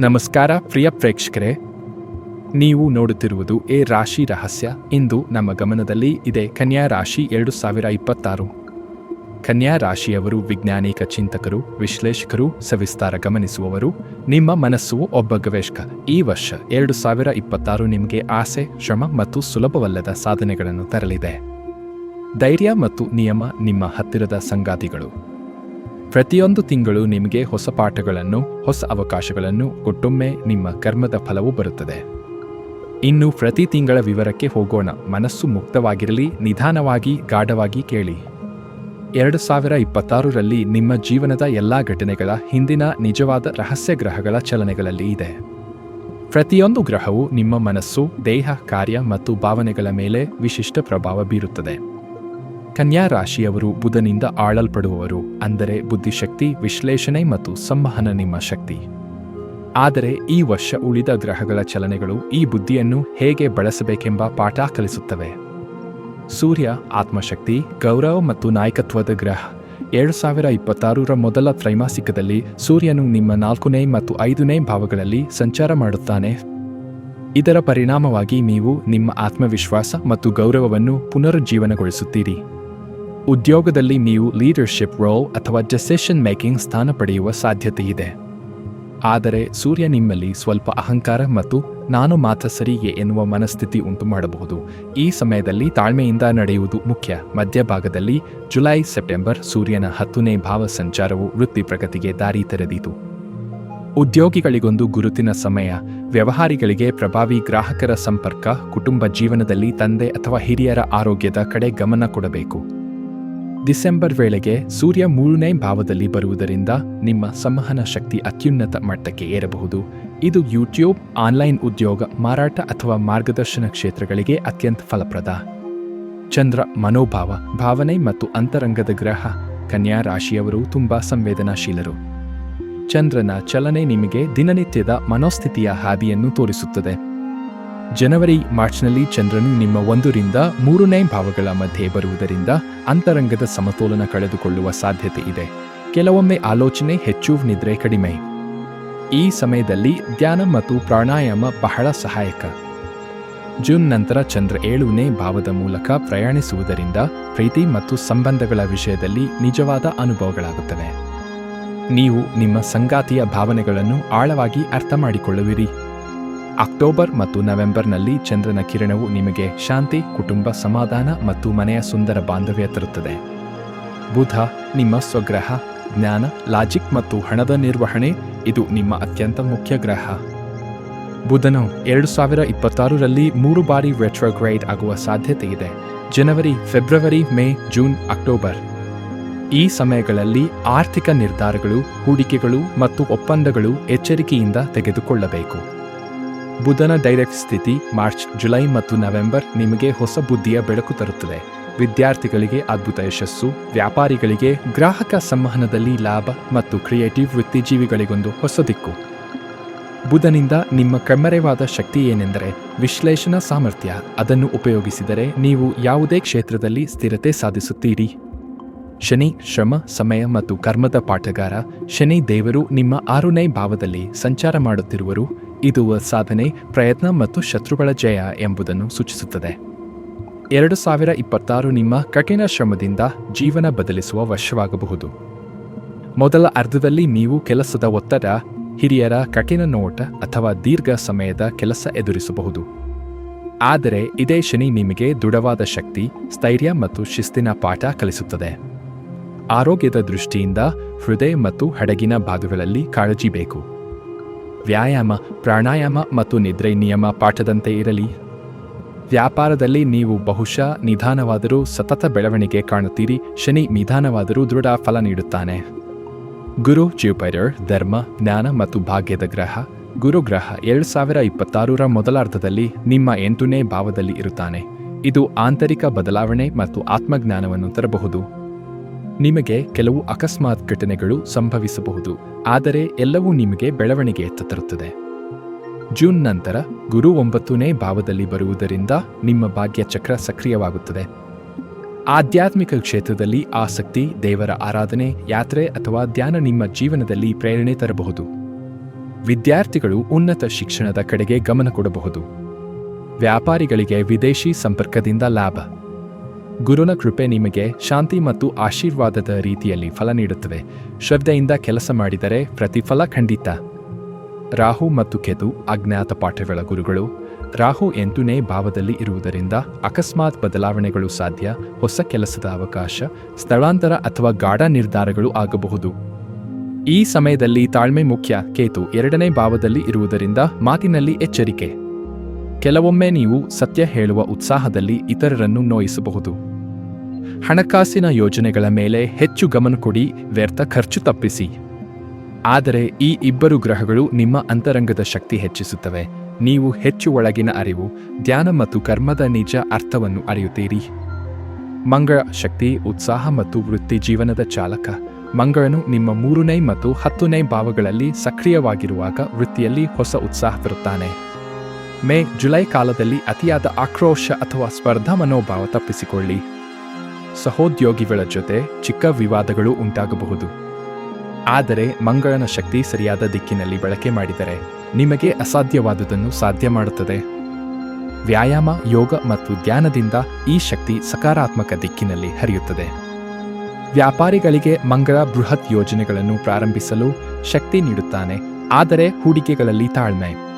ನಮಸ್ಕಾರ ಪ್ರಿಯ ಪ್ರೇಕ್ಷಕರೇ. ನೀವು ನೋಡುತ್ತಿರುವುದು ಎ ರಾಶಿ ರಹಸ್ಯ. ಇಂದು ನಮ್ಮ ಗಮನದಲ್ಲಿ ಇದೆ ಕನ್ಯಾ ರಾಶಿ ಎರಡು ಸಾವಿರ ಇಪ್ಪತ್ತಾರು. ಕನ್ಯಾ ರಾಶಿಯವರು ವಿಜ್ಞಾನಿಕ ಚಿಂತಕರು, ವಿಶ್ಲೇಷಕರು, ಸವಿಸ್ತಾರ ಗಮನಿಸುವವರು, ನಿಮ್ಮ ಮನಸ್ಸು ಒಬ್ಬ ಗವೇಷಕ. ಈ ವರ್ಷ ಎರಡು ಸಾವಿರ ಇಪ್ಪತ್ತಾರು ನಿಮಗೆ ಆಸೆ, ಶ್ರಮ ಮತ್ತು ಸುಲಭವಲ್ಲದ ಸಾಧನೆಗಳನ್ನು ತರಲಿದೆ. ಧೈರ್ಯ ಮತ್ತು ನಿಯಮ ನಿಮ್ಮ ಹತ್ತಿರದ ಸಂಗಾತಿಗಳು. ಪ್ರತಿಯೊಂದು ತಿಂಗಳು ನಿಮಗೆ ಹೊಸ ಪಾಠಗಳನ್ನು, ಹೊಸ ಅವಕಾಶಗಳನ್ನು ಕೊಟ್ಟೊಮ್ಮೆ ನಿಮ್ಮ ಕರ್ಮದ ಫಲವು ಬರುತ್ತದೆ. ಇನ್ನು ಪ್ರತಿ ತಿಂಗಳ ವಿವರಕ್ಕೆ ಹೋಗೋಣ. ಮನಸ್ಸು ಮುಕ್ತವಾಗಿರಲಿ, ನಿಧಾನವಾಗಿ, ಗಾಢವಾಗಿ ಕೇಳಿ. ಎರಡು ಸಾವಿರ ಇಪ್ಪತ್ತಾರರಲ್ಲಿ ನಿಮ್ಮ ಜೀವನದ ಎಲ್ಲ ಘಟನೆಗಳ ಹಿಂದಿನ ನಿಜವಾದ ರಹಸ್ಯ ಗ್ರಹಗಳ ಚಲನೆಗಳಲ್ಲಿ ಇದೆ. ಪ್ರತಿಯೊಂದು ಗ್ರಹವು ನಿಮ್ಮ ಮನಸ್ಸು, ದೇಹ, ಕಾರ್ಯ ಮತ್ತು ಭಾವನೆಗಳ ಮೇಲೆ ವಿಶಿಷ್ಟ ಪ್ರಭಾವ ಬೀರುತ್ತದೆ. ಕನ್ಯಾ ರಾಶಿಯವರು ಬುಧನಿಂದ ಆಳಲ್ಪಡುವವರು, ಅಂದರೆ ಬುದ್ಧಿಶಕ್ತಿ, ವಿಶ್ಲೇಷಣೆ ಮತ್ತು ಸಂವಹನ ನಿಮ್ಮ ಶಕ್ತಿ. ಆದರೆ ಈ ವರ್ಷ ಉಳಿದ ಗ್ರಹಗಳ ಚಲನೆಗಳು ಈ ಬುದ್ಧಿಯನ್ನು ಹೇಗೆ ಬಳಸಬೇಕೆಂಬ ಪಾಠ ಕಲಿಸುತ್ತವೆ. ಸೂರ್ಯ, ಆತ್ಮಶಕ್ತಿ, ಗೌರವ ಮತ್ತು ನಾಯಕತ್ವದ ಗ್ರಹ. ಎರಡು ಸಾವಿರ ಇಪ್ಪತ್ತಾರರ ಮೊದಲ ತ್ರೈಮಾಸಿಕದಲ್ಲಿ ಸೂರ್ಯನು ನಿಮ್ಮ ನಾಲ್ಕನೇ ಮತ್ತು ಐದನೇ ಭಾವಗಳಲ್ಲಿ ಸಂಚಾರ ಮಾಡುತ್ತಾನೆ. ಇದರ ಪರಿಣಾಮವಾಗಿ ನೀವು ನಿಮ್ಮ ಆತ್ಮವಿಶ್ವಾಸ ಮತ್ತು ಗೌರವವನ್ನು ಪುನರುಜ್ಜೀವನಗೊಳಿಸುತ್ತೀರಿ. ಉದ್ಯೋಗದಲ್ಲಿ ನೀವು ಲೀಡರ್ಶಿಪ್ ರೋಲ್ ಅಥವಾ ಡೆಸಿಷನ್ ಮೇಕಿಂಗ್ ಸ್ಥಾನ ಪಡೆಯುವ ಸಾಧ್ಯತೆ ಇದೆ ಆದರೆ ಸೂರ್ಯ ನಿಮ್ಮಲ್ಲಿ ಸ್ವಲ್ಪ ಅಹಂಕಾರ ಮತ್ತು ನಾನು ಮಾತ್ರ ಸರಿಗೆ ಎನ್ನುವ ಮನಸ್ಥಿತಿ ಉಂಟು ಮಾಡಬಹುದು. ಈ ಸಮಯದಲ್ಲಿ ತಾಳ್ಮೆಯಿಂದ ನಡೆಯುವುದು ಮುಖ್ಯ. ಮಧ್ಯಭಾಗದಲ್ಲಿ ಜುಲೈ, ಸೆಪ್ಟೆಂಬರ್ ಸೂರ್ಯನ ಹತ್ತನೇ ಭಾವ ಸಂಚಾರವು ವೃತ್ತಿ ಪ್ರಗತಿಗೆ ದಾರಿ ತೆರೆದಿತು. ಉದ್ಯೋಗಿಗಳಿಗೊಂದು ಗುರುತಿನ ಸಮಯ. ವ್ಯವಹಾರಿಗಳಿಗೆ ಪ್ರಭಾವಿ ಗ್ರಾಹಕರ ಸಂಪರ್ಕ. ಕುಟುಂಬ ಜೀವನದಲ್ಲಿ ತಂದೆ ಅಥವಾ ಹಿರಿಯರ ಆರೋಗ್ಯದ ಕಡೆ ಗಮನ ಕೊಡಬೇಕು. ಡಿಸೆಂಬರ್ ವೇಳೆಗೆ ಸೂರ್ಯ ಮೂರನೇ ಭಾವದಲ್ಲಿ ಬರುವುದರಿಂದ ನಿಮ್ಮ ಸಂವಹನ ಶಕ್ತಿ ಅತ್ಯುನ್ನತ ಮಟ್ಟಕ್ಕೆ ಏರಬಹುದು. ಇದು ಯೂಟ್ಯೂಬ್, ಆನ್ಲೈನ್ ಉದ್ಯೋಗ, ಮಾರಾಟ ಅಥವಾ ಮಾರ್ಗದರ್ಶನ ಕ್ಷೇತ್ರಗಳಿಗೆ ಅತ್ಯಂತ ಫಲಪ್ರದ. ಚಂದ್ರ ಮನೋಭಾವ, ಭಾವನೆ ಮತ್ತು ಅಂತರಂಗದ ಗ್ರಹ, ಕನ್ಯಾ ರಾಶಿಯವರು ತುಂಬಾ ಸಂವೇದನಾಶೀಲರು. ಚಂದ್ರನ ಚಲನೆ ನಿಮಗೆ ದಿನನಿತ್ಯದ ಮನೋಸ್ಥಿತಿಯ ಹಾದಿಯನ್ನು ತೋರಿಸುತ್ತದೆ. ಜನವರಿ ಮಾರ್ಚ್ನಲ್ಲಿ ಚಂದ್ರನು ನಿಮ್ಮ ಒಂದರಿಂದ ಮೂರನೇ ಭಾವಗಳ ಮಧ್ಯೆ ಬರುವುದರಿಂದ ಅಂತರಂಗದ ಸಮತೋಲನ ಕಳೆದುಕೊಳ್ಳುವ ಸಾಧ್ಯತೆ ಇದೆ. ಕೆಲವೊಮ್ಮೆ ಆಲೋಚನೆ ಹೆಚ್ಚು, ನಿದ್ರೆ ಕಡಿಮೆ. ಈ ಸಮಯದಲ್ಲಿ ಧ್ಯಾನ ಮತ್ತು ಪ್ರಾಣಾಯಾಮ ಬಹಳ ಸಹಾಯಕ. ಜೂನ್ ನಂತರ ಚಂದ್ರ ಏಳನೇ ಭಾವದ ಮೂಲಕ ಪ್ರಯಾಣಿಸುವುದರಿಂದ ಪ್ರೀತಿ ಮತ್ತು ಸಂಬಂಧಗಳ ವಿಷಯದಲ್ಲಿ ನಿಜವಾದ ಅನುಭವಗಳಾಗುತ್ತವೆ. ನೀವು ನಿಮ್ಮ ಸಂಗಾತಿಯ ಭಾವನೆಗಳನ್ನು ಆಳವಾಗಿ ಅರ್ಥ ಮಾಡಿಕೊಳ್ಳುವಿರಿ ಅಕ್ಟೋಬರ್ ಮತ್ತು ನವೆಂಬರ್ನಲ್ಲಿ ಚಂದ್ರನ ಕಿರಣವು ನಿಮಗೆ ಶಾಂತಿ, ಕುಟುಂಬ, ಸಮಾಧಾನ ಮತ್ತು ಮನೆಯ ಸುಂದರ ಬಾಂಧವ್ಯ ತರುತ್ತದೆ. ಬುಧ, ನಿಮ್ಮ ಸ್ವಗ್ರಹ, ಜ್ಞಾನ, ಲಾಜಿಕ್ ಮತ್ತು ಹಣದ ನಿರ್ವಹಣೆ, ಇದು ನಿಮ್ಮ ಅತ್ಯಂತ ಮುಖ್ಯ ಗ್ರಹ. ಬುಧನು ಎರಡು ಸಾವಿರ ಇಪ್ಪತ್ತಾರರಲ್ಲಿ ಮೂರು ಬಾರಿ ವೆಟ್ರೋಗ್ರೈಡ್ ಆಗುವ ಸಾಧ್ಯತೆ ಇದೆ. ಜನವರಿ, ಫೆಬ್ರವರಿ, ಮೇ, ಜೂನ್, ಅಕ್ಟೋಬರ್. ಈ ಸಮಯಗಳಲ್ಲಿ ಆರ್ಥಿಕ ನಿರ್ಧಾರಗಳು, ಹೂಡಿಕೆಗಳು ಮತ್ತು ಒಪ್ಪಂದಗಳು ಎಚ್ಚರಿಕೆಯಿಂದ ತೆಗೆದುಕೊಳ್ಳಬೇಕು. ಬುಧನ ಡೈರೆಕ್ಟ್ ಸ್ಥಿತಿ ಮಾರ್ಚ್, ಜುಲೈ ಮತ್ತು ನವೆಂಬರ್ ನಿಮಗೆ ಹೊಸ ಬುದ್ಧಿಯ ಬೆಳಕು ತರುತ್ತದೆ. ವಿದ್ಯಾರ್ಥಿಗಳಿಗೆ ಅದ್ಭುತ ಯಶಸ್ಸು, ವ್ಯಾಪಾರಿಗಳಿಗೆ ಗ್ರಾಹಕ ಸಂವಹನದಲ್ಲಿ ಲಾಭ ಮತ್ತು ಕ್ರಿಯೇಟಿವ್ ವೃತ್ತಿಜೀವಿಗಳಿಗೊಂದು ಹೊಸ ದಿಕ್ಕು. ಬುಧನಿಂದ ನಿಮ್ಮ ಕಣ್ಮರೆವಾದ ಶಕ್ತಿ ಏನೆಂದರೆ ವಿಶ್ಲೇಷಣಾ ಸಾಮರ್ಥ್ಯ. ಅದನ್ನು ಉಪಯೋಗಿಸಿದರೆ ನೀವು ಯಾವುದೇ ಕ್ಷೇತ್ರದಲ್ಲಿ ಸ್ಥಿರತೆ ಸಾಧಿಸುತ್ತೀರಿ. ಶನಿ, ಶ್ರಮ, ಸಮಯ ಮತ್ತು ಕರ್ಮದ ಪಾಠಗಾರ. ಶನಿ ದೇವರು ನಿಮ್ಮ ಆರನೇ ಭಾವದಲ್ಲಿ ಸಂಚಾರ ಮಾಡುತ್ತಿರುವರು. ಇದು ಸಾಧನೆ ಪ್ರಯತ್ನ ಮತ್ತು ಶತ್ರುಗಳ ಜಯ ಎಂಬುದನ್ನು ಸೂಚಿಸುತ್ತದೆ. ಎರಡು ಸಾವಿರ ಇಪ್ಪತ್ತಾರು ನಿಮ್ಮ ಕಠಿಣ ಶ್ರಮದಿಂದ ಜೀವನ ಬದಲಿಸುವ ವರ್ಷವಾಗಬಹುದು. ಮೊದಲ ಅರ್ಧದಲ್ಲಿ ನೀವು ಕೆಲಸದ ಒತ್ತಡ, ಹಿರಿಯರ ಕಠಿಣ ನೋಟ ಅಥವಾ ದೀರ್ಘ ಸಮಯದ ಕೆಲಸ ಎದುರಿಸಬಹುದು. ಆದರೆ ಇದೇ ಶನಿ ನಿಮಗೆ ದೃಢವಾದ ಶಕ್ತಿ, ಸ್ಥೈರ್ಯ ಮತ್ತು ಶಿಸ್ತಿನ ಪಾಠ ಕಲಿಸುತ್ತದೆ. ಆರೋಗ್ಯದ ದೃಷ್ಟಿಯಿಂದ ಹೃದಯ ಮತ್ತು ಹಡಗಿನ ಭಾಗಗಳಲ್ಲಿ ಕಾಳಜಿ ಬೇಕು. ವ್ಯಾಯಾಮ, ಪ್ರಾಣಾಯಾಮ ಮತ್ತು ನಿದ್ರೆ ನಿಯಮ ಪಾಠದಂತೆ ಇರಲಿ. ವ್ಯಾಪಾರದಲ್ಲಿ ನೀವು ಬಹುಶಃ ನಿಧಾನವಾದರೂ ಸತತ ಬೆಳವಣಿಗೆ ಕಾಣುತ್ತೀರಿ, ಶನಿ ನಿಧಾನವಾದರೂ ದೃಢ ಫಲ ನೀಡುತ್ತಾನೆ. ಗುರು ಜ್ಯೂಪೈರರ್ ಧರ್ಮ, ಜ್ಞಾನ ಮತ್ತು ಭಾಗ್ಯದ ಗ್ರಹ. ಗುರು ಗ್ರಹ ಎರಡು ಸಾವಿರ ಇಪ್ಪತ್ತಾರರ ಮೊದಲಾರ್ಧದಲ್ಲಿ ನಿಮ್ಮ ಎಂಟನೇ ಭಾವದಲ್ಲಿ ಇರುತ್ತಾನೆ. ಇದು ಆಂತರಿಕ ಬದಲಾವಣೆ ಮತ್ತು ಆತ್ಮಜ್ಞಾನವನ್ನು ತರಬಹುದು. ನಿಮಗೆ ಕೆಲವು ಅಕಸ್ಮಾತ್ ಘಟನೆಗಳು ಸಂಭವಿಸಬಹುದು, ಆದರೆ ಎಲ್ಲವೂ ನಿಮಗೆ ಬೆಳವಣಿಗೆಯತ್ತ ತರುತ್ತದೆ ಜೂನ್ ನಂತರ ಗುರು ಒಂಬತ್ತನೇ ಭಾವದಲ್ಲಿ ಬರುವುದರಿಂದ ನಿಮ್ಮ ಭಾಗ್ಯ ಚಕ್ರ ಸಕ್ರಿಯವಾಗುತ್ತದೆ. ಆಧ್ಯಾತ್ಮಿಕ ಕ್ಷೇತ್ರದಲ್ಲಿ ಆಸಕ್ತಿ, ದೇವರ ಆರಾಧನೆ, ಯಾತ್ರೆ ಅಥವಾ ಧ್ಯಾನ ನಿಮ್ಮ ಜೀವನದಲ್ಲಿ ಪ್ರೇರಣೆ ತರಬಹುದು. ವಿದ್ಯಾರ್ಥಿಗಳು ಉನ್ನತ ಶಿಕ್ಷಣದ ಕಡೆಗೆ ಗಮನ ಕೊಡಬಹುದು. ವ್ಯಾಪಾರಿಗಳಿಗೆ ವಿದೇಶಿ ಸಂಪರ್ಕದಿಂದ ಲಾಭ. ಗುರುನ ಕೃಪೆ ನಿಮಗೆ, ಶಾಂತಿ ಮತ್ತು ಆಶೀರ್ವಾದದ ರೀತಿಯಲ್ಲಿ ಫಲ ನೀಡುತ್ತವೆ ಶ್ರದ್ಧೆಯಿಂದ ಕೆಲಸ ಮಾಡಿದರೆ ಪ್ರತಿಫಲ ಖಂಡಿತ. ರಾಹು ಮತ್ತು ಕೆತು ಅಜ್ಞಾತ ಪಾಠಗಳ ಗುರುಗಳು. ರಾಹು ಎಂಟನೇ ಭಾವದಲ್ಲಿ ಇರುವುದರಿಂದ ಅಕಸ್ಮಾತ್ ಬದಲಾವಣೆಗಳು ಸಾಧ್ಯ, ಹೊಸ ಕೆಲಸದ ಅವಕಾಶ, ಸ್ಥಳಾಂತರ ಅಥವಾ ಗಾಢ ನಿರ್ಧಾರಗಳು ಆಗಬಹುದು. ಈ ಸಮಯದಲ್ಲಿ ತಾಳ್ಮೆ ಮುಖ್ಯ. ಕೇತು ಎರಡನೇ ಭಾವದಲ್ಲಿ ಇರುವುದರಿಂದ ಮಾತಿನಲ್ಲಿ ಎಚ್ಚರಿಕೆ. ಕೆಲವೊಮ್ಮೆ ನೀವು ಸತ್ಯ ಹೇಳುವ ಉತ್ಸಾಹದಲ್ಲಿ ಇತರರನ್ನು ನೋಯಿಸಬಹುದು. ಹಣಕಾಸಿನ ಯೋಜನೆಗಳ ಮೇಲೆ ಹೆಚ್ಚು ಗಮನ ಕೊಡಿ, ವ್ಯರ್ಥ ಖರ್ಚು ತಪ್ಪಿಸಿ. ಆದರೆ ಈ ಇಬ್ಬರು ಗ್ರಹಗಳು ನಿಮ್ಮ ಅಂತರಂಗದ ಶಕ್ತಿ ಹೆಚ್ಚಿಸುತ್ತವೆ. ನೀವು ಹೆಚ್ಚು ಒಳಗಿನ ಅರಿವು, ಧ್ಯಾನ ಮತ್ತು ಕರ್ಮದ ನಿಜ ಅರ್ಥವನ್ನು ಅರಿಯುತ್ತೀರಿ. ಮಂಗಳ ಶಕ್ತಿ, ಉತ್ಸಾಹ ಮತ್ತು ವೃತ್ತಿ ಜೀವನದ ಚಾಲಕ. ಮಂಗಳನು ನಿಮ್ಮ ಮೂರನೇ ಮತ್ತು ಹತ್ತನೇ ಭಾವಗಳಲ್ಲಿ ಸಕ್ರಿಯವಾಗಿರುವಾಗ ವೃತ್ತಿಯಲ್ಲಿ ಹೊಸ ಉತ್ಸಾಹ ತರುತ್ತಾನೆ. ಮೇ ಜುಲೈ ಕಾಲದಲ್ಲಿ ಅತಿಯಾದ ಆಕ್ರೋಶ ಅಥವಾ ಸ್ಪರ್ಧಾ ಮನೋಭಾವ ತಪ್ಪಿಸಿಕೊಳ್ಳಿ. ಸಹೋದ್ಯೋಗಿಗಳ ಜೊತೆ ಚಿಕ್ಕ ವಿವಾದಗಳು ಉಂಟಾಗಬಹುದು. ಆದರೆ ಮಂಗಳನ ಶಕ್ತಿ ಸರಿಯಾದ ದಿಕ್ಕಿನಲ್ಲಿ ಬಳಕೆ ಮಾಡಿದರೆ ನಿಮಗೆ ಅಸಾಧ್ಯವಾದುದನ್ನು ಸಾಧ್ಯ ಮಾಡುತ್ತದೆ. ವ್ಯಾಯಾಮ, ಯೋಗ ಮತ್ತು ಧ್ಯಾನದಿಂದ ಈ ಶಕ್ತಿ ಸಕಾರಾತ್ಮಕ ದಿಕ್ಕಿನಲ್ಲಿ ಹರಿಯುತ್ತದೆ. ವ್ಯಾಪಾರಿಗಳಿಗೆ ಮಂಗಳ ಬೃಹತ್ ಯೋಜನೆಗಳನ್ನು ಪ್ರಾರಂಭಿಸಲು ಶಕ್ತಿ ನೀಡುತ್ತಾನೆ, ಆದರೆ ಹೂಡಿಕೆಗಳಲ್ಲಿ ತಾಳ್ಮೆ.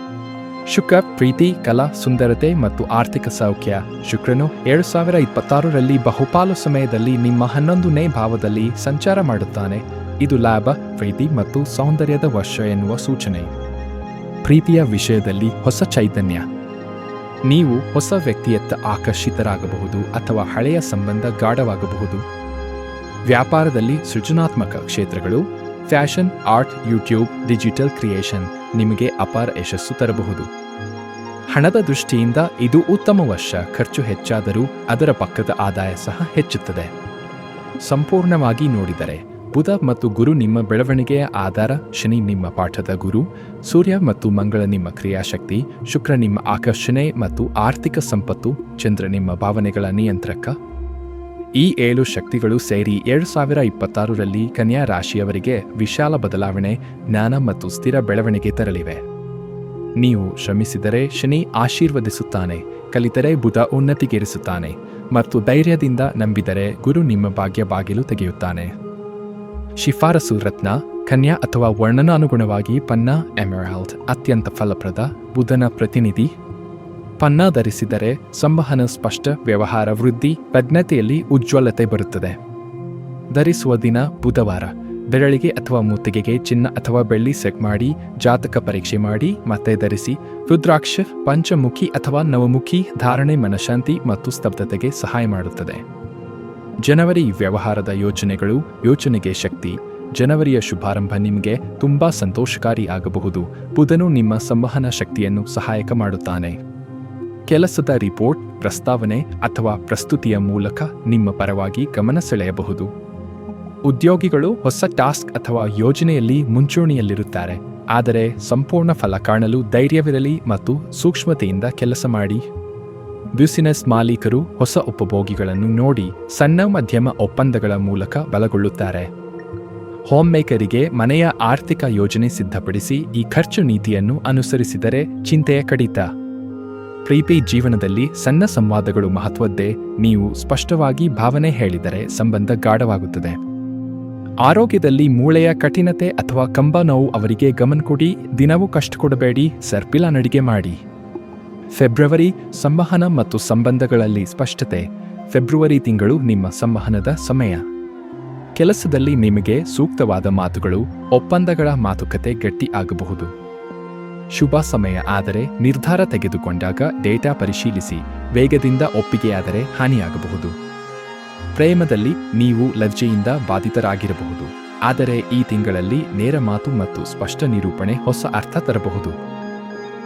ಶುಕ್ರ ಪ್ರೀತಿ, ಕಲಾ, ಸುಂದರತೆ ಮತ್ತು ಆರ್ಥಿಕ ಸೌಖ್ಯ. ಶುಕ್ರನು ಏಳು ಸಾವಿರ ಇಪ್ಪತ್ತಾರರಲ್ಲಿ ಬಹುಪಾಲು ಸಮಯದಲ್ಲಿ ನಿಮ್ಮ ಹನ್ನೊಂದನೇ ಭಾವದಲ್ಲಿ ಸಂಚಾರ ಮಾಡುತ್ತಾನೆ. ಇದು ಲಾಭ, ಪ್ರೀತಿ ಮತ್ತು ಸೌಂದರ್ಯದ ವರ್ಷ ಎನ್ನುವ ಸೂಚನೆ. ಪ್ರೀತಿಯ ವಿಷಯದಲ್ಲಿ ಹೊಸ ಚೈತನ್ಯ. ನೀವು ಹೊಸ ವ್ಯಕ್ತಿಯತ್ತ ಆಕರ್ಷಿತರಾಗಬಹುದು ಅಥವಾ ಹಳೆಯ ಸಂಬಂಧ ಗಾಢವಾಗಬಹುದು. ವ್ಯಾಪಾರದಲ್ಲಿ ಸೃಜನಾತ್ಮಕ ಕ್ಷೇತ್ರಗಳು. Fashion, art, YouTube, digital creation. ನಿಮಗೆ ಅಪಾರ ಯಶಸ್ಸು ತರಬಹುದು. ಹಣದ ದೃಷ್ಟಿಯಿಂದ ಇದು ಉತ್ತಮ ವರ್ಷ. ಖರ್ಚು ಹೆಚ್ಚಾದರೂ ಅದರ ಪಕ್ಕದ ಆದಾಯ ಸಹ ಹೆಚ್ಚುತ್ತದೆ. ಸಂಪೂರ್ಣವಾಗಿ ನೋಡಿದರೆ, ಬುಧ ಮತ್ತು ಗುರು ನಿಮ್ಮ ಬೆಳವಣಿಗೆಯ ಆಧಾರ, ಶನಿ ನಿಮ್ಮ ಪಾಠದ ಗುರು, ಸೂರ್ಯ ಮತ್ತು ಮಂಗಳ ನಿಮ್ಮ ಕ್ರಿಯಾಶಕ್ತಿ, ಶುಕ್ರ ನಿಮ್ಮ ಆಕರ್ಷಣೆ ಮತ್ತು ಆರ್ಥಿಕ ಸಂಪತ್ತು, ಚಂದ್ರ ನಿಮ್ಮ ಭಾವನೆಗಳ ನಿಯಂತ್ರಕ ಈ ಏಳು ಶಕ್ತಿಗಳು ಸೇರಿ ಎರಡು ಸಾವಿರ ಇಪ್ಪತ್ತಾರರಲ್ಲಿ ಕನ್ಯಾ ರಾಶಿಯವರಿಗೆ ವಿಶಾಲ ಬದಲಾವಣೆ, ಜ್ಞಾನ ಮತ್ತು ಸ್ಥಿರ ಬೆಳವಣಿಗೆ ತರಲಿವೆ. ನೀವು ಶ್ರಮಿಸಿದರೆ ಶನಿ ಆಶೀರ್ವದಿಸುತ್ತಾನೆ, ಕಲಿತರೆ ಬುಧ ಉನ್ನತಿಗೇರಿಸುತ್ತಾನೆ ಮತ್ತು ಧೈರ್ಯದಿಂದ ನಂಬಿದರೆ ಗುರು ನಿಮ್ಮ ಭಾಗ್ಯ ಬಾಗಿಲು ತೆಗೆಯುತ್ತಾನೆ. ಶಿಫಾರಸು ರತ್ನ, ಕನ್ಯಾ ಅಥವಾ ವರ್ಣನಾನುಗುಣವಾಗಿ ಪನ್ನಾ ಎಮರಾಲ್ಡ್ ಅತ್ಯಂತ ಫಲಪ್ರದ, ಬುಧನ ಪ್ರತಿನಿಧಿ ಪನ್ನ ಧರಿಸಿದರೆ ಸಂವಹನ ಸ್ಪಷ್ಟ, ವ್ಯವಹಾರ ವೃದ್ಧಿ, ಪ್ರಜ್ಞತೆಯಲ್ಲಿ ಉಜ್ವಲತೆ ಬರುತ್ತದೆ. ಧರಿಸುವ ದಿನ ಬುಧವಾರ. ಬೆರಳಿಗೆ ಅಥವಾ ಮೂತಿಗೆಗೆ ಚಿನ್ನ ಅಥವಾ ಬೆಳ್ಳಿ ಸೆಟ್ ಮಾಡಿ, ಜಾತಕ ಪರೀಕ್ಷೆ ಮಾಡಿ, ಮತ್ತೆ ಧರಿಸಿ, ರುದ್ರಾಕ್ಷ, ಪಂಚಮುಖಿ ಅಥವಾ ನವಮುಖಿ, ಧಾರಣೆ, ಮನಶಾಂತಿ ಮತ್ತು ಸ್ತಬ್ಧತೆಗೆ ಸಹಾಯ ಮಾಡುತ್ತದೆ. ಜನವರಿ ವ್ಯವಹಾರದ ಯೋಜನೆಗಳು ಯೋಚನೆಗೆ ಶಕ್ತಿ. ಜನವರಿಯ ಶುಭಾರಂಭ ನಿಮಗೆ ತುಂಬಾ ಸಂತೋಷಕಾರಿ ಆಗಬಹುದು. ಬುಧನು ನಿಮ್ಮ ಸಂವಹನ ಶಕ್ತಿಯನ್ನು ಸಹಾಯಕ ಮಾಡುತ್ತಾನೆ. ಕೆಲಸದ ರಿಪೋರ್ಟ್, ಪ್ರಸ್ತಾವನೆ ಅಥವಾ ಪ್ರಸ್ತುತಿಯ ಮೂಲಕ ನಿಮ್ಮ ಪರವಾಗಿ ಗಮನ ಸೆಳೆಯಬಹುದು. ಉದ್ಯೋಗಿಗಳು ಹೊಸ ಟಾಸ್ಕ್ ಅಥವಾ ಯೋಜನೆಯಲ್ಲಿ ಮುಂಚೂಣಿಯಲ್ಲಿರುತ್ತಾರೆ. ಆದರೆ ಸಂಪೂರ್ಣ ಫಲ ಕಾಣಲು ಧೈರ್ಯವಿರಲಿ ಮತ್ತು ಸೂಕ್ಷ್ಮತೆಯಿಂದ ಕೆಲಸ ಮಾಡಿ. ಬ್ಯುಸಿನೆಸ್ ಮಾಲೀಕರು ಹೊಸ ಉಪಭೋಗಿಗಳನ್ನು ನೋಡಿ ಸಣ್ಣ ಮಧ್ಯಮ ಒಪ್ಪಂದಗಳ ಮೂಲಕ ಬಲಗೊಳ್ಳುತ್ತಾರೆ. ಹೋಮ್ ಮೇಕರಿಗೆ ಮನೆಯ ಆರ್ಥಿಕ ಯೋಜನೆ ಸಿದ್ಧಪಡಿಸಿ ಈ ಖರ್ಚು ನೀತಿಯನ್ನು ಅನುಸರಿಸಿದರೆ ಚಿಂತೆಯ ಕಡಿತ. ಪ್ರೀತಿ ಜೀವನದಲ್ಲಿ ಸಣ್ಣ ಸಂವಾದಗಳು ಮಹತ್ವದ್ದೇ ನೀವು ಸ್ಪಷ್ಟವಾಗಿ ಭಾವನೆ ಹೇಳಿದರೆ ಸಂಬಂಧ ಗಾಢವಾಗುತ್ತದೆ. ಆರೋಗ್ಯದಲ್ಲಿ ಮೂಳೆಯ ಕಠಿಣತೆ ಅಥವಾ ಕಂಬ ನೋವು ಅವರಿಗೆ ಗಮನ ಕೊಡಿ, ದಿನವೂ ಕಷ್ಟ ಕೊಡಬೇಡಿ, ಸರ್ಪಿಲ ನಡಿಗೆ ಮಾಡಿ. ಫೆಬ್ರವರಿ ಸಂವಹನ ಮತ್ತು ಸಂಬಂಧಗಳಲ್ಲಿ ಸ್ಪಷ್ಟತೆ, ಫೆಬ್ರವರಿ ತಿಂಗಳು ನಿಮ್ಮ ಸಂವಹನದ ಸಮಯ. ಕೆಲಸದಲ್ಲಿ ನಿಮಗೆ ಸೂಕ್ತವಾದ ಮಾತುಗಳು, ಒಪ್ಪಂದಗಳ ಮಾತುಕತೆ ಗಟ್ಟಿ ಆಗಬಹುದು. ಶುಭ ಸಮಯ ಆದರೆ ನಿರ್ಧಾರ ತೆಗೆದುಕೊಂಡಾಗ ಡೇಟಾ ಪರಿಶೀಲಿಸಿ, ವೇಗದಿಂದ ಒಪ್ಪಿಗೆಯಾದರೆ ಹಾನಿಯಾಗಬಹುದು. ಪ್ರೇಮದಲ್ಲಿ ನೀವು ಲಜ್ಜೆಯಿಂದ ಬಾಧಿತರಾಗಿರಬಹುದು. ಆದರೆ ಈ ತಿಂಗಳಲ್ಲಿ ನೇರ ಮಾತು ಮತ್ತು ಸ್ಪಷ್ಟ ನಿರೂಪಣೆ ಹೊಸ ಅರ್ಥ ತರಬಹುದು.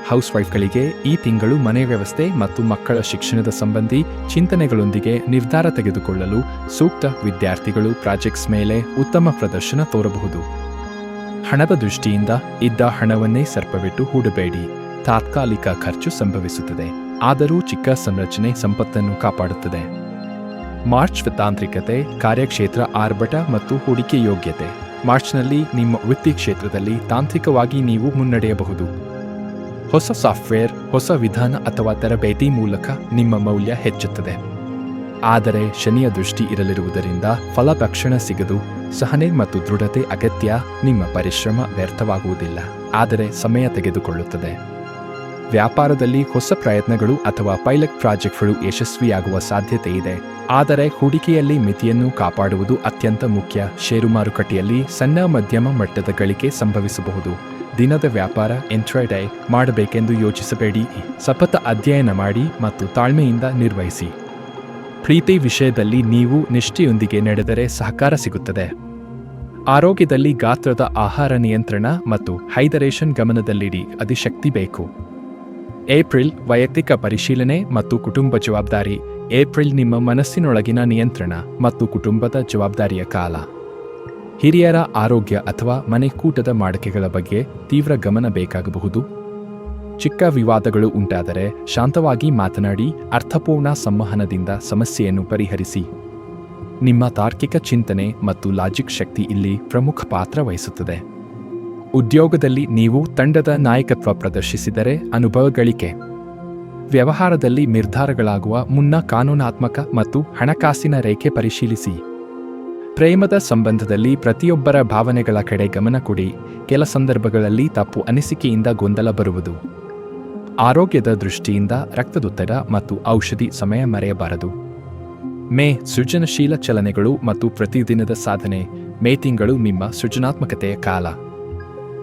ಹೌಸ್ ವೈಫ್ಗಳಿಗೆ ಈ ತಿಂಗಳು ಮನೆ ವ್ಯವಸ್ಥೆ ಮತ್ತು ಮಕ್ಕಳ ಶಿಕ್ಷಣದ ಸಂಬಂಧಿ ಚಿಂತನೆಗಳೊಂದಿಗೆ ನಿರ್ಧಾರ ತೆಗೆದುಕೊಳ್ಳಲು ಸೂಕ್ತ ವಿದ್ಯಾರ್ಥಿಗಳು ಪ್ರಾಜೆಕ್ಟ್ಸ್ ಮೇಲೆ ಉತ್ತಮ ಪ್ರದರ್ಶನ ತೋರಬಹುದು. ಹಣದ ದೃಷ್ಟಿಯಿಂದ ಇದ್ದ ಹಣವನ್ನೇ ಸರ್ಪವಿಟ್ಟು ಹೂಡಬೇಡಿ. ತಾತ್ಕಾಲಿಕ ಖರ್ಚು ಸಂಭವಿಸುತ್ತದೆ. ಆದರೂ ಚಿಕ್ಕ ಸಂರಚನೆ ಸಂಪತ್ತನ್ನು ಕಾಪಾಡುತ್ತದೆ. ಮಾರ್ಚ್ ತಾಂತ್ರಿಕತೆ ಕಾರ್ಯಕ್ಷೇತ್ರ ಆರ್ಭಟ ಮತ್ತು ಹೂಡಿಕೆ ಯೋಗ್ಯತೆ. ಮಾರ್ಚ್ನಲ್ಲಿ ನಿಮ್ಮ ವೃತ್ತಿ ಕ್ಷೇತ್ರದಲ್ಲಿ ತಾಂತ್ರಿಕವಾಗಿ ನೀವು ಮುನ್ನಡೆಯಬಹುದು. ಹೊಸ ಸಾಫ್ಟ್ವೇರ್, ಹೊಸ ವಿಧಾನ ಅಥವಾ ತರಬೇತಿ ಮೂಲಕ ನಿಮ್ಮ ಮೌಲ್ಯ ಹೆಚ್ಚುತ್ತದೆ. ಆದರೆ ಶನಿಯ ದೃಷ್ಟಿ ಇರಲಿರುವುದರಿಂದ ಫಲ ತಕ್ಷಣ ಸಿಗದು ಸಹನೆ ಮತ್ತು ದೃಢತೆ ಅಗತ್ಯ ನಿಮ್ಮ ಪರಿಶ್ರಮ ವ್ಯರ್ಥವಾಗುವುದಿಲ್ಲ. ಆದರೆ ಸಮಯ ತೆಗೆದುಕೊಳ್ಳುತ್ತದೆ. ವ್ಯಾಪಾರದಲ್ಲಿ ಹೊಸ ಪ್ರಯತ್ನಗಳು ಅಥವಾ ಪೈಲಟ್ ಪ್ರಾಜೆಕ್ಟ್ಗಳು ಯಶಸ್ವಿಯಾಗುವ ಸಾಧ್ಯತೆ ಇದೆ. ಆದರೆ ಹೂಡಿಕೆಯಲ್ಲಿ ಮಿತಿಯನ್ನು ಕಾಪಾಡುವುದು ಅತ್ಯಂತ ಮುಖ್ಯ. ಷೇರು ಮಾರುಕಟ್ಟೆಯಲ್ಲಿ ಸಣ್ಣ ಮಧ್ಯಮ ಮಟ್ಟದ ಗಳಿಕೆ ಸಂಭವಿಸಬಹುದು. ದಿನದ ವ್ಯಾಪಾರ ಎಂಟ್ರೈಡೈ ಮಾಡಬೇಕೆಂದು ಯೋಚಿಸಬೇಡಿ. ಸಪತ ಅಧ್ಯಯನ ಮಾಡಿ ಮತ್ತು ತಾಳ್ಮೆಯಿಂದ ನಿರ್ವಹಿಸಿ. ಪ್ರೀತಿ ವಿಷಯದಲ್ಲಿ ನೀವು ನಿಷ್ಠೆಯೊಂದಿಗೆ ನಡೆದರೆ ಸಹಕಾರ ಸಿಗುತ್ತದೆ. ಆರೋಗ್ಯದಲ್ಲಿ ಗಾತ್ರದ ಆಹಾರ ನಿಯಂತ್ರಣ ಮತ್ತು ಹೈದರೇಷನ್ ಗಮನದಲ್ಲಿಡಿ ಅತಿಶಕ್ತಿ ಬೇಕು. ಏಪ್ರಿಲ್ ವೈಯಕ್ತಿಕ ಪರಿಶೀಲನೆ ಮತ್ತು ಕುಟುಂಬ ಜವಾಬ್ದಾರಿ. ಏಪ್ರಿಲ್ ನಿಮ್ಮ ಮನಸ್ಸಿನೊಳಗಿನ ನಿಯಂತ್ರಣ ಮತ್ತು ಕುಟುಂಬದ ಜವಾಬ್ದಾರಿಯ ಕಾಲ. ಹಿರಿಯರ ಆರೋಗ್ಯ ಅಥವಾ ಮನೆಕೂಟದ ಮಾಡಿಕೆಗಳ ಬಗ್ಗೆ ತೀವ್ರ ಗಮನ ಬೇಕಾಗಬಹುದು. ಚಿಕ್ಕ ವಿವಾದಗಳು ಉಂಟಾದರೆ ಶಾಂತವಾಗಿ ಮಾತನಾಡಿ ಅರ್ಥಪೂರ್ಣ ಸಂವಹನದಿಂದ ಸಮಸ್ಯೆಯನ್ನು ಪರಿಹರಿಸಿ. ನಿಮ್ಮ ತಾರ್ಕಿಕ ಚಿಂತನೆ ಮತ್ತು ಲಾಜಿಕ್ ಶಕ್ತಿ ಇಲ್ಲಿ ಪ್ರಮುಖ ಪಾತ್ರ ವಹಿಸುತ್ತದೆ. ಉದ್ಯೋಗದಲ್ಲಿ ನೀವು ತಂಡದ ನಾಯಕತ್ವ ಪ್ರದರ್ಶಿಸಿದರೆ ಅನುಭವ ಗಳಿಕೆ ವ್ಯವಹಾರದಲ್ಲಿ ನಿರ್ಧಾರಗಳಾಗುವ ಮುನ್ನ ಕಾನೂನಾತ್ಮಕ ಮತ್ತು ಹಣಕಾಸಿನ ರೇಖೆ ಪರಿಶೀಲಿಸಿ. ಪ್ರೇಮದ ಸಂಬಂಧದಲ್ಲಿ ಪ್ರತಿಯೊಬ್ಬರ ಭಾವನೆಗಳ ಕಡೆ ಗಮನ ಕೊಡಿ. ಕೆಲ ಸಂದರ್ಭಗಳಲ್ಲಿ ತಪ್ಪು ಅನಿಸಿಕೆಯಿಂದ ಗೊಂದಲ ಬರುವುದು. ಆರೋಗ್ಯದ ದೃಷ್ಟಿಯಿಂದ ರಕ್ತದೊತ್ತಡ ಮತ್ತು ಔಷಧಿ ಸಮಯ ಮರೆಯಬಾರದು. ಮೇ ಸೃಜನಶೀಲ ಚಲನೆಗಳು ಮತ್ತು ಪ್ರತಿದಿನದ ಸಾಧನೆ, ಮೇ ತಿಂಗಳು ನಿಮ್ಮ ಸೃಜನಾತ್ಮಕತೆಯ ಕಾಲ.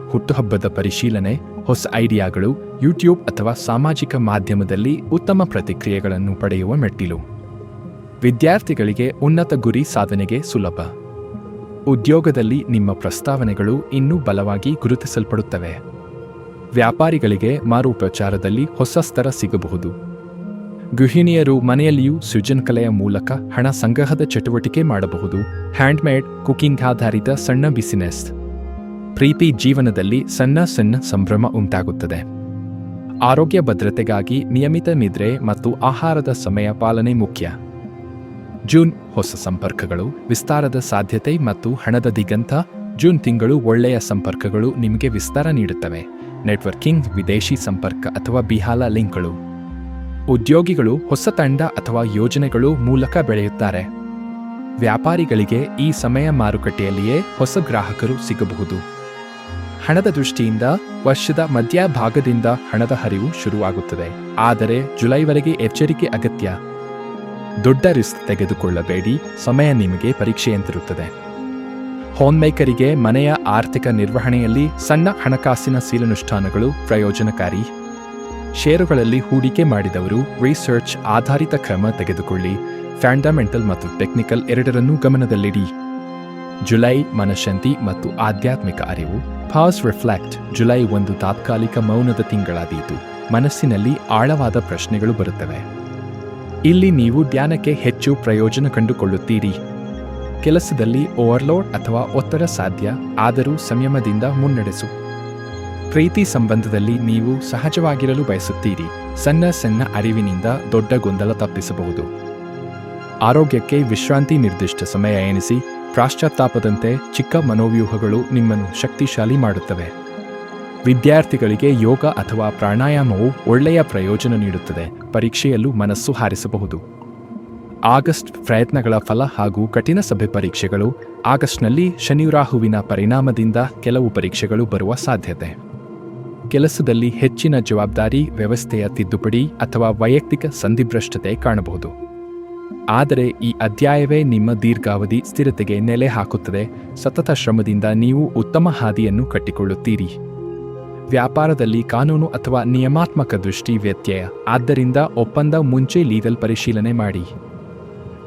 ಹುಟ್ಟುಹಬ್ಬದ ಪರಿಶೀಲನೆ, ಹೊಸ ಐಡಿಯಾಗಳು, ಯೂಟ್ಯೂಬ್ ಅಥವಾ ಸಾಮಾಜಿಕ ಮಾಧ್ಯಮದಲ್ಲಿ ಉತ್ತಮ ಪ್ರತಿಕ್ರಿಯೆಗಳನ್ನು ಪಡೆಯುವ ಮೆಟ್ಟಿಲು. ವಿದ್ಯಾರ್ಥಿಗಳಿಗೆ ಉನ್ನತ ಗುರಿ ಸಾಧನೆಗೆ ಸುಲಭ. ಉದ್ಯೋಗದಲ್ಲಿ ನಿಮ್ಮ ಪ್ರಸ್ತಾವನೆಗಳು ಇನ್ನೂ ಬಲವಾಗಿ ಗುರುತಿಸಲ್ಪಡುತ್ತವೆ. ವ್ಯಾಪಾರಿಗಳಿಗೆ ಮಾರುಪಚಾರದಲ್ಲಿ ಹೊಸ ಸ್ತರ ಸಿಗಬಹುದು. ಗೃಹಿಣಿಯರು ಮನೆಯಲ್ಲಿಯೂ ಸೃಜನಕಲೆಯ ಮೂಲಕ ಹಣ ಸಂಗ್ರಹದ ಚಟುವಟಿಕೆ ಮಾಡಬಹುದು. ಹ್ಯಾಂಡ್ಮೇಡ್, ಕುಕಿಂಗ್ ಆಧಾರಿತ ಸಣ್ಣ ಬಿಸಿನೆಸ್. ಪ್ರೀತಿ ಜೀವನದಲ್ಲಿ ಸಣ್ಣ ಸಣ್ಣ ಸಂಭ್ರಮ ಉಂಟಾಗುತ್ತದೆ. ಆರೋಗ್ಯ ಭದ್ರತೆಗಾಗಿ ನಿಯಮಿತ ನಿದ್ರೆ ಮತ್ತು ಆಹಾರದ ಸಮಯ ಪಾಲನೆ ಮುಖ್ಯ. ಜೂನ್ ಹೊಸ ಸಂಪರ್ಕಗಳು, ವಿಸ್ತಾರದ ಸಾಧ್ಯತೆ ಮತ್ತು ಹಣದ ದಿಗಂತ. ಜೂನ್ ತಿಂಗಳು ಒಳ್ಳೆಯ ಸಂಪರ್ಕಗಳು ನಿಮಗೆ ವಿಸ್ತಾರ ನೀಡುತ್ತವೆ. ನೆಟ್ವರ್ಕಿಂಗ್, ವಿದೇಶಿ ಸಂಪರ್ಕ ಅಥವಾ ಬಿಹಾಲ ಲಿಂಕ್ಗಳು. ಉದ್ಯೋಗಿಗಳು ಹೊಸ ತಂಡ ಅಥವಾ ಯೋಜನೆಗಳು ಮೂಲಕ ಬೆಳೆಯುತ್ತಾರೆ. ವ್ಯಾಪಾರಿಗಳಿಗೆ ಈ ಸಮಯ ಮಾರುಕಟ್ಟೆಯಲ್ಲಿಯೇ ಹೊಸ ಗ್ರಾಹಕರು ಸಿಗಬಹುದು. ಹಣದ ದೃಷ್ಟಿಯಿಂದ ವರ್ಷದ ಮಧ್ಯಭಾಗದಿಂದ ಹಣದ ಹರಿವು ಶುರುವಾಗುತ್ತದೆ. ಆದರೆ ಜುಲೈವರೆಗೆ ಎಚ್ಚರಿಕೆ ಅಗತ್ಯ. ದೊಡ್ಡ ರಿಸ್ಕ್ ತೆಗೆದುಕೊಳ್ಳಬೇಡಿ. ಸಮಯ ನಿಮಗೆ ಪರೀಕ್ಷೆಯಂತಿರುತ್ತದೆ. ಹೋಮ್ಮೇಕರಿಗೆ ಮನೆಯ ಆರ್ಥಿಕ ನಿರ್ವಹಣೆಯಲ್ಲಿ ಸಣ್ಣ ಹಣಕಾಸಿನ ಸೀಲನುಷ್ಠಾನಗಳು ಪ್ರಯೋಜನಕಾರಿ. ಷೇರುಗಳಲ್ಲಿ ಹೂಡಿಕೆ ಮಾಡಿದವರು ರಿಸರ್ಚ್ ಆಧಾರಿತ ಕ್ರಮ ತೆಗೆದುಕೊಳ್ಳಿ. ಫ್ಯಾಂಡಮೆಂಟಲ್ ಮತ್ತು ಟೆಕ್ನಿಕಲ್ ಎರಡರನ್ನೂ ಗಮನದಲ್ಲಿಡಿ. ಜುಲೈ ಮನಶಾಂತಿ ಮತ್ತು ಆಧ್ಯಾತ್ಮಿಕ ಅರಿವು. ಫಾಸ್ ರಿಫ್ಲೆಕ್ಟ್ ಜುಲೈ ಒಂದು ತಾತ್ಕಾಲಿಕ ಮೌನದ ತಿಂಗಳಾದೀತು. ಮನಸ್ಸಿನಲ್ಲಿ ಆಳವಾದ ಪ್ರಶ್ನೆಗಳು ಬರುತ್ತವೆ. ಇಲ್ಲಿ ನೀವು ಧ್ಯಾನಕ್ಕೆ ಹೆಚ್ಚು ಪ್ರಯೋಜನ ಕಂಡುಕೊಳ್ಳುತ್ತೀರಿ. ಕೆಲಸದಲ್ಲಿ ಓವರ್ಲೋಡ್ ಅಥವಾ ಒತ್ತಡ ಸಾಧ್ಯ, ಆದರೂ ಸಂಯಮದಿಂದ ಮುನ್ನಡೆಸು. ಪ್ರೀತಿ ಸಂಬಂಧದಲ್ಲಿ ನೀವು ಸಹಜವಾಗಿರಲು ಬಯಸುತ್ತೀರಿ. ಸಣ್ಣ ಸಣ್ಣ ಅರಿವಿನಿಂದ ದೊಡ್ಡ ಗೊಂದಲ ತಪ್ಪಿಸಬಹುದು. ಆರೋಗ್ಯಕ್ಕೆ ವಿಶ್ರಾಂತಿ ನಿರ್ದಿಷ್ಟ ಸಮಯ ಎನಿಸಿ ಪಾಶ್ಚಾತ್ತಾಪದಂತೆ ಚಿಕ್ಕ ಮನೋವ್ಯೂಹಗಳು ನಿಮ್ಮನ್ನು ಶಕ್ತಿಶಾಲಿ ಮಾಡುತ್ತವೆ. ವಿದ್ಯಾರ್ಥಿಗಳಿಗೆ ಯೋಗ ಅಥವಾ ಪ್ರಾಣಾಯಾಮವು ಒಳ್ಳೆಯ ಪ್ರಯೋಜನ ನೀಡುತ್ತದೆ. ಪರೀಕ್ಷೆಯಲ್ಲೂ ಮನಸ್ಸು ಹಾರಿಸಬಹುದು. ಆಗಸ್ಟ್ ಪ್ರಯತ್ನಗಳ ಫಲ ಹಾಗೂ ಕಠಿಣ ಸಭೆ ಪರೀಕ್ಷೆಗಳು, ಆಗಸ್ಟ್ನಲ್ಲಿ ಶನಿರಾಹುವಿನ ಪರಿಣಾಮದಿಂದ ಕೆಲವು ಪರೀಕ್ಷೆಗಳು ಬರುವ ಸಾಧ್ಯತೆ. ಕೆಲಸದಲ್ಲಿ ಹೆಚ್ಚಿನ ಜವಾಬ್ದಾರಿ, ವ್ಯವಸ್ಥೆಯ ತಿದ್ದುಪಡಿ ಅಥವಾ ವೈಯಕ್ತಿಕ ಸಂಧಿಭ್ರಷ್ಟತೆ ಕಾಣಬಹುದು. ಆದರೆ ಈ ಅಧ್ಯಾಯವೇ ನಿಮ್ಮ ದೀರ್ಘಾವಧಿ ಸ್ಥಿರತೆಗೆ ನೆಲೆ ಹಾಕುತ್ತದೆ, ಸತತ ಶ್ರಮದಿಂದ ನೀವು ಉತ್ತಮ ಹಾದಿಯನ್ನು ಕಟ್ಟಿಕೊಳ್ಳುತ್ತೀರಿ. ವ್ಯಾಪಾರದಲ್ಲಿ ಕಾನೂನು ಅಥವಾ ನಿಯಮಾತ್ಮಕ ದೃಷ್ಟಿ ವ್ಯತ್ಯಯ, ಆದ್ದರಿಂದ ಒಪ್ಪಂದ ಮುಂಚೆ ಲೀಗಲ್ ಪರಿಶೀಲನೆ ಮಾಡಿ.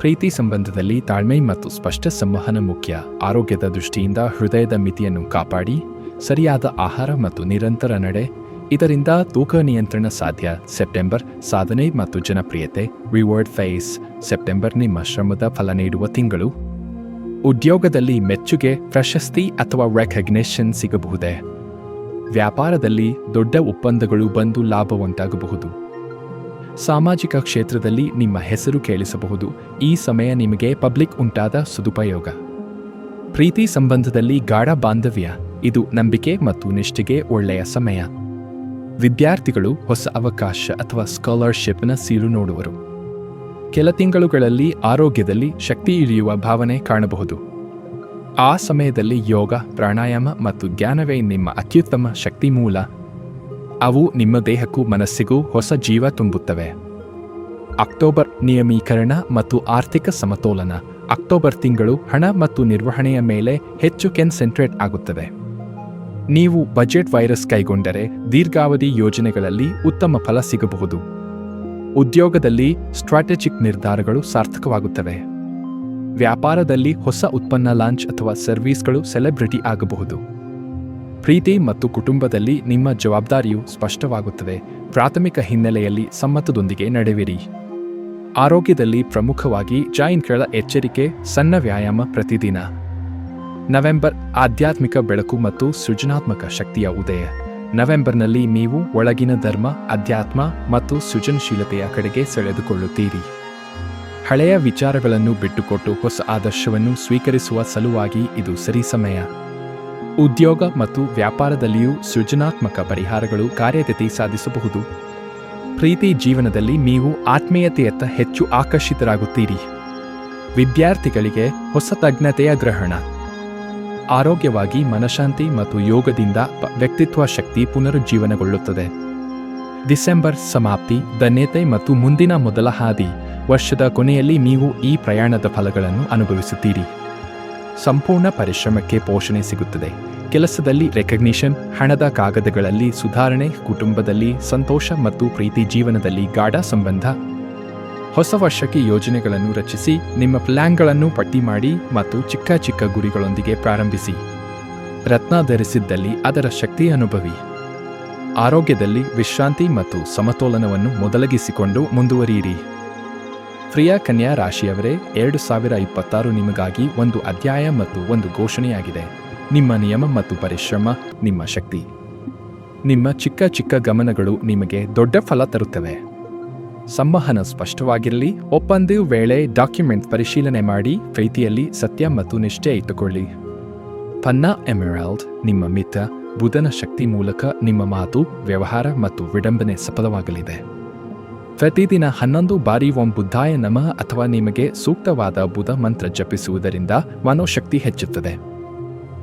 ಪ್ರೀತಿ ಸಂಬಂಧದಲ್ಲಿ ತಾಳ್ಮೆ ಮತ್ತು ಸ್ಪಷ್ಟ ಸಂವಹನ ಮುಖ್ಯ. ಆರೋಗ್ಯದ ದೃಷ್ಟಿಯಿಂದ ಹೃದಯದ ಮಿತಿಯನ್ನು ಕಾಪಾಡಿ, ಸರಿಯಾದ ಆಹಾರ ಮತ್ತು ನಿರಂತರ ನಡೆ. ಇದರಿಂದ ತೂಕ ನಿಯಂತ್ರಣ ಸಾಧ್ಯ. ಸೆಪ್ಟೆಂಬರ್ ಸಾಧನೆ ಮತ್ತು ಜನಪ್ರಿಯತೆ. ರಿವರ್ಡ್ ಫೇಸ್. ಸೆಪ್ಟೆಂಬರ್ ನಿಮ್ಮ ಶ್ರಮದ ಫಲ ನೀಡುವ ತಿಂಗಳು. ಉದ್ಯೋಗದಲ್ಲಿ ಮೆಚ್ಚುಗೆ, ಪ್ರಶಸ್ತಿ ಅಥವಾ ರೆಕಗ್ನೇಷನ್ ಸಿಗಬಹುದೇ? ವ್ಯಾಪಾರದಲ್ಲಿ ದೊಡ್ಡ ಒಪ್ಪಂದಗಳು ಬಂದು ಲಾಭ ಉಂಟಾಗಬಹುದು ಸಾಮಾಜಿಕ ಕ್ಷೇತ್ರದಲ್ಲಿ ನಿಮ್ಮ ಹೆಸರು ಕೇಳಿಸಬಹುದು. ಈ ಸಮಯ ನಿಮಗೆ ಪಬ್ಲಿಕ್ ಉಂಟಾದ ಸದುಪಯೋಗ. ಪ್ರೀತಿ ಸಂಬಂಧದಲ್ಲಿ ಗಾಢ ಬಾಂಧವ್ಯ. ಇದು ನಂಬಿಕೆ ಮತ್ತು ನಿಷ್ಠೆಗೆ ಒಳ್ಳೆಯ ಸಮಯ. ವಿದ್ಯಾರ್ಥಿಗಳು ಹೊಸ ಅವಕಾಶ ಅಥವಾ ಸ್ಕಾಲರ್ಶಿಪ್ನ ಸೀಲು ನೋಡುವರು. ಕೆಲ ತಿಂಗಳುಗಳಲ್ಲಿ ಆರೋಗ್ಯದಲ್ಲಿ ಶಕ್ತಿ ಇಳಿಯುವ ಭಾವನೆ ಕಾಣಬಹುದು. ಆ ಸಮಯದಲ್ಲಿ ಯೋಗ, ಪ್ರಾಣಾಯಾಮ ಮತ್ತು ಜ್ಞಾನವೇ ನಿಮ್ಮ ಅತ್ಯುತ್ತಮ ಶಕ್ತಿ ಮೂಲ. ಅವು ನಿಮ್ಮ ದೇಹಕ್ಕೂ ಮನಸ್ಸಿಗೂ ಹೊಸ ಜೀವ ತುಂಬುತ್ತವೆ. ಅಕ್ಟೋಬರ್ ನಿಯಮೀಕರಣ ಮತ್ತು ಆರ್ಥಿಕ ಸಮತೋಲನ. ಅಕ್ಟೋಬರ್ ತಿಂಗಳು ಹಣ ಮತ್ತು ನಿರ್ವಹಣೆಯ ಮೇಲೆ ಹೆಚ್ಚು ಕೆನ್ಸೆಂಟ್ರೇಟ್ ಆಗುತ್ತದೆ. ನೀವು ಬಜೆಟ್ ವೈರಸ್ ಕೈಗೊಂಡರೆ ದೀರ್ಘಾವಧಿ ಯೋಜನೆಗಳಲ್ಲಿ ಉತ್ತಮ ಫಲ ಸಿಗಬಹುದು. ಉದ್ಯೋಗದಲ್ಲಿ ಸ್ಟ್ರಾಟಜಿಕ್ ನಿರ್ಧಾರಗಳು ಸಾರ್ಥಕವಾಗುತ್ತವೆ. ವ್ಯಾಪಾರದಲ್ಲಿ ಹೊಸ ಉತ್ಪನ್ನ ಲಾಂಚ್ ಅಥವಾ ಸರ್ವಿಸ್ಗಳು ಸೆಲೆಬ್ರಿಟಿ ಆಗಬಹುದು. ಪ್ರೀತಿ ಮತ್ತು ಕುಟುಂಬದಲ್ಲಿ ನಿಮ್ಮ ಜವಾಬ್ದಾರಿಯು ಸ್ಪಷ್ಟವಾಗುತ್ತದೆ. ಪ್ರಾಥಮಿಕ ಹಿನ್ನೆಲೆಯಲ್ಲಿ ಸಮ್ಮತದೊಂದಿಗೆ ನಡೆವಿರಿ. ಆರೋಗ್ಯದಲ್ಲಿ ಪ್ರಮುಖವಾಗಿ ಜಾಯಿನ್ಗಳ ಎಚ್ಚರಿಕೆ, ಸಣ್ಣ ವ್ಯಾಯಾಮ ಪ್ರತಿದಿನ. ನವೆಂಬರ್ ಆಧ್ಯಾತ್ಮಿಕ ಬೆಳಕು ಮತ್ತು ಸೃಜನಾತ್ಮಕ ಶಕ್ತಿಯ ಉದಯ. ನವೆಂಬರ್ನಲ್ಲಿ ನೀವು ಒಳಗಿನ ಧರ್ಮ, ಅಧ್ಯಾತ್ಮ ಮತ್ತು ಸೃಜನಶೀಲತೆಯ ಕಡೆಗೆ ಸೆಳೆದುಕೊಳ್ಳುತ್ತೀರಿ. ಹಳೆಯ ವಿಚಾರಗಳನ್ನು ಬಿಟ್ಟುಕೊಟ್ಟು ಹೊಸ ಆದರ್ಶವನ್ನು ಸ್ವೀಕರಿಸುವ ಸಲುವಾಗಿ ಇದು ಸರಿ ಸಮಯ. ಉದ್ಯೋಗ ಮತ್ತು ವ್ಯಾಪಾರದಲ್ಲಿಯೂ ಸೃಜನಾತ್ಮಕ ಪರಿಹಾರಗಳು ಕಾರ್ಯಗತಿ ಸಾಧಿಸಬಹುದು. ಪ್ರೀತಿ ಜೀವನದಲ್ಲಿ ನೀವು ಆತ್ಮೀಯತೆಯತ್ತ ಹೆಚ್ಚು ಆಕರ್ಷಿತರಾಗುತ್ತೀರಿ. ವಿದ್ಯಾರ್ಥಿಗಳಿಗೆ ಹೊಸ ತಜ್ಞತೆಯ ಗ್ರಹಣ. ಆರೋಗ್ಯವಾಗಿ ಮನಶಾಂತಿ ಮತ್ತು ಯೋಗದಿಂದ ವ್ಯಕ್ತಿತ್ವ ಶಕ್ತಿ ಪುನರುಜ್ಜೀವನಗೊಳ್ಳುತ್ತದೆ. ಡಿಸೆಂಬರ್ ಸಮಾಪ್ತಿ, ಧನ್ಯತೆ ಮತ್ತು ಮುಂದಿನ ಮೊದಲ ಹಾದಿ, ವರ್ಷದ ಕೊನೆಯಲ್ಲಿ ನೀವು ಈ ಪ್ರಯಾಣದ ಫಲಗಳನ್ನು ಅನುಭವಿಸುತ್ತೀರಿ. ಸಂಪೂರ್ಣ ಪರಿಶ್ರಮಕ್ಕೆ ಪೋಷಣೆ ಸಿಗುತ್ತದೆ. ಕೆಲಸದಲ್ಲಿ ರೆಕಗ್ನಿಷನ್, ಹಣದ ಕಾಗದಗಳಲ್ಲಿ ಸುಧಾರಣೆ, ಕುಟುಂಬದಲ್ಲಿ ಸಂತೋಷ ಮತ್ತು ಪ್ರೀತಿ ಜೀವನದಲ್ಲಿ ಗಾಢ ಸಂಬಂಧ. ಹೊಸ ವರ್ಷಕ್ಕೆ ಯೋಜನೆಗಳನ್ನು ರಚಿಸಿ, ನಿಮ್ಮ ಪ್ಲ್ಯಾನ್ಗಳನ್ನು ಪಟ್ಟಿ ಮಾಡಿ ಮತ್ತು ಚಿಕ್ಕ ಚಿಕ್ಕ ಗುರಿಗಳೊಂದಿಗೆ ಪ್ರಾರಂಭಿಸಿ. ರತ್ನ ಧರಿಸಿದ್ದಲ್ಲಿ ಅದರ ಶಕ್ತಿ ಅನುಭವಿ. ಆರೋಗ್ಯದಲ್ಲಿ ವಿಶ್ರಾಂತಿ ಮತ್ತು ಸಮತೋಲನವನ್ನು ಮೊದಲಗಿಸಿಕೊಂಡು ಮುಂದುವರಿಯಿರಿ. ಪ್ರಿಯ ಕನ್ಯಾ ರಾಶಿಯವರೇ, ಎರಡು ಸಾವಿರ ಇಪ್ಪತ್ತಾರು ನಿಮಗಾಗಿ ಒಂದು ಅಧ್ಯಾಯ ಮತ್ತು ಒಂದು ಘೋಷಣೆಯಾಗಿದೆ. ನಿಮ್ಮ ನಿಯಮ ಮತ್ತು ಪರಿಶ್ರಮ, ನಿಮ್ಮ ಶಕ್ತಿ. ನಿಮ್ಮ ಚಿಕ್ಕ ಚಿಕ್ಕ ಗಮನಗಳು ನಿಮಗೆ ದೊಡ್ಡ ಫಲ ತರುತ್ತವೆ. ಸಂವಹನ ಸ್ಪಷ್ಟವಾಗಿರಲಿ, ಒಪ್ಪಂದ ವೇಳೆ ಡಾಕ್ಯುಮೆಂಟ್ ಪರಿಶೀಲನೆ ಮಾಡಿ, ಪ್ರೀತಿಯಲ್ಲಿ ಸತ್ಯ ಮತ್ತು ನಿಷ್ಠೆ ಇಟ್ಟುಕೊಳ್ಳಿ. ಪನ್ನಾ ಎಮೆರಾಲ್ಡ್, ನಿಮ್ಮ ಮಿತ್ರ, ಬುಧನ ಶಕ್ತಿ ಮೂಲಕ ನಿಮ್ಮ ಮಾತು, ವ್ಯವಹಾರ ಮತ್ತು ವಿಡಂಬನೆ ಸಫಲವಾಗಲಿದೆ. ಪ್ರತಿದಿನ ಹನ್ನೊಂದು ಬಾರಿ ಓಂ ಬುದ್ಧಾಯ ನಮಃ ಅಥವಾ ನಿಮಗೆ ಸೂಕ್ತವಾದ ಬುಧ ಮಂತ್ರ ಜಪಿಸುವುದರಿಂದ ಮನೋಶಕ್ತಿ ಹೆಚ್ಚುತ್ತದೆ.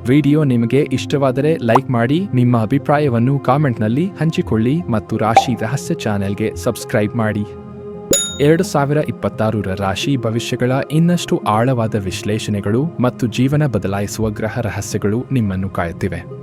ವಿಡಿಯೋ ನಿಮಗೆ ಇಷ್ಟವಾದರೆ ಲೈಕ್ ಮಾಡಿ, ನಿಮ್ಮ ಅಭಿಪ್ರಾಯವನ್ನು ಕಾಮೆಂಟ್ನಲ್ಲಿ ಹಂಚಿಕೊಳ್ಳಿ ಮತ್ತು ರಾಶಿ ರಹಸ್ಯ ಚಾನೆಲ್ಗೆ ಸಬ್ಸ್ಕ್ರೈಬ್ ಮಾಡಿ. ಎರಡು ಸಾವಿರ ಇಪ್ಪತ್ತಾರರ ರಾಶಿ ಭವಿಷ್ಯಗಳ ಇನ್ನಷ್ಟು ಆಳವಾದ ವಿಶ್ಲೇಷಣೆಗಳು ಮತ್ತು ಜೀವನ ಬದಲಾಯಿಸುವ ಗ್ರಹ ರಹಸ್ಯಗಳು ನಿಮ್ಮನ್ನು ಕಾಯುತ್ತಿವೆ.